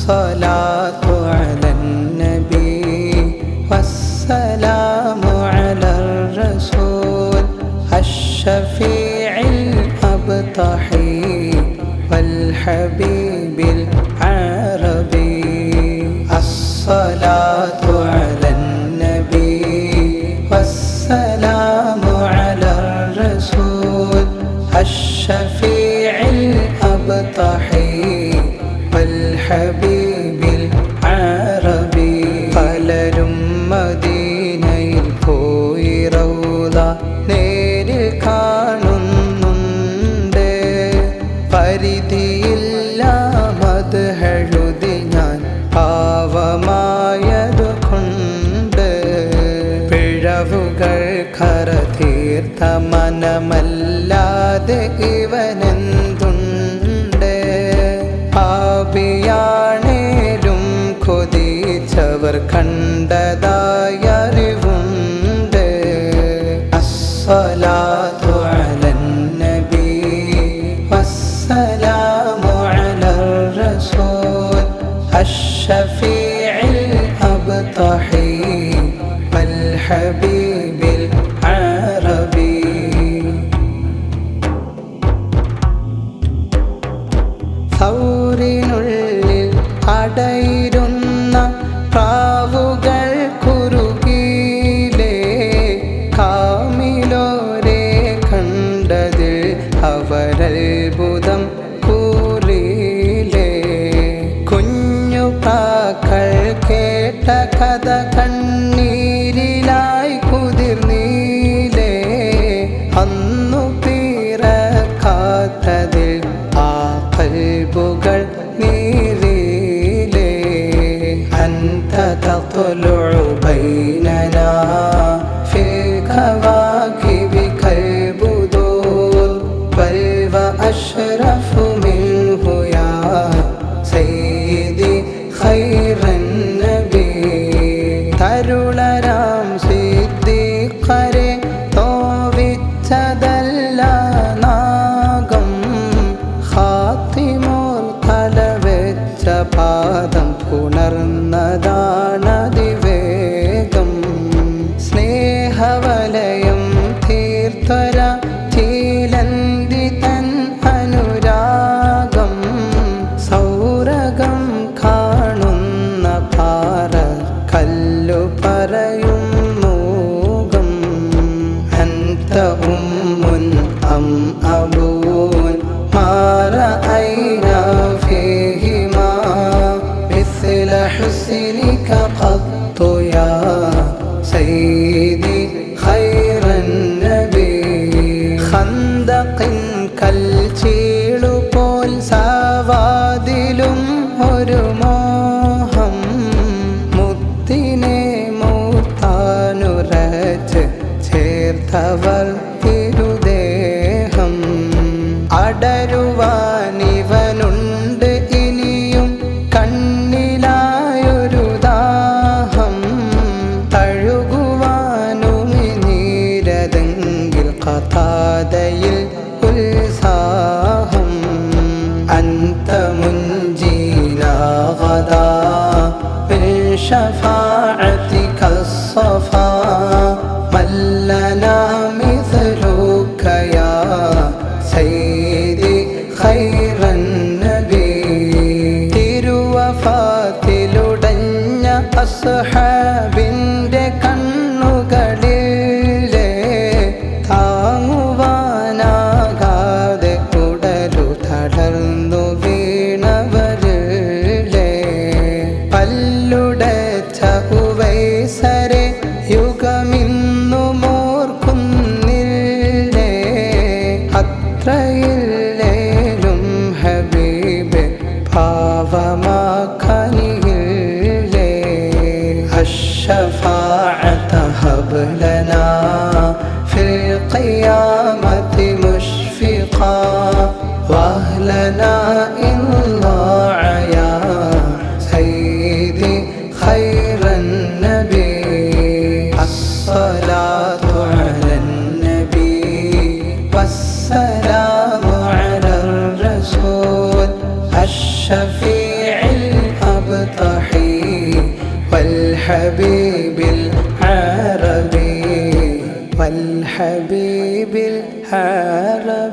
الصلاة على النبي والسلام على الرسول الشفيع الأبطحي والحبيب തീർത്ത മനമല്ലാതെ ഇവനെന്തുണ്ട് പാപിയാണേലും കൊതിച്ചവർ കണ്ടതായ അറിവുണ്ട് അസ്സലാത്തു അലൻ നബി വസ്സലാമു അലർ റസൂൽ الشفيع الأبطحي അടയിരുന്ന പ്രാവുകൾ കുറുകിലേ കാമിലോരെ കണ്ടതിൽ അവരത്ഭുതം കൂറിയിലേ കുഞ്ഞു പ്രാക്കൾ കേട്ട കഥ കണ്ണീരിലായി تطلع بيننا ഒരു മോഹം മുത്തിനെ മൂത്താനുരച്ച് ചേർത്തവർ തിരുദേഹം അടരുവാനിവനുണ്ട് شفاعتك الصفا من لنا مثلك يا سيدي خير النبي തിരുവഫാത്തിലുടഞ്ഞ അസ്ഹാബിൻ്റെ وأهلنا إن ضاع يا سيدي خير النبي. الصلاة على النبي والسلام على الرسول الشفيع الأبطال والحبيب العربي والحبيب العربي.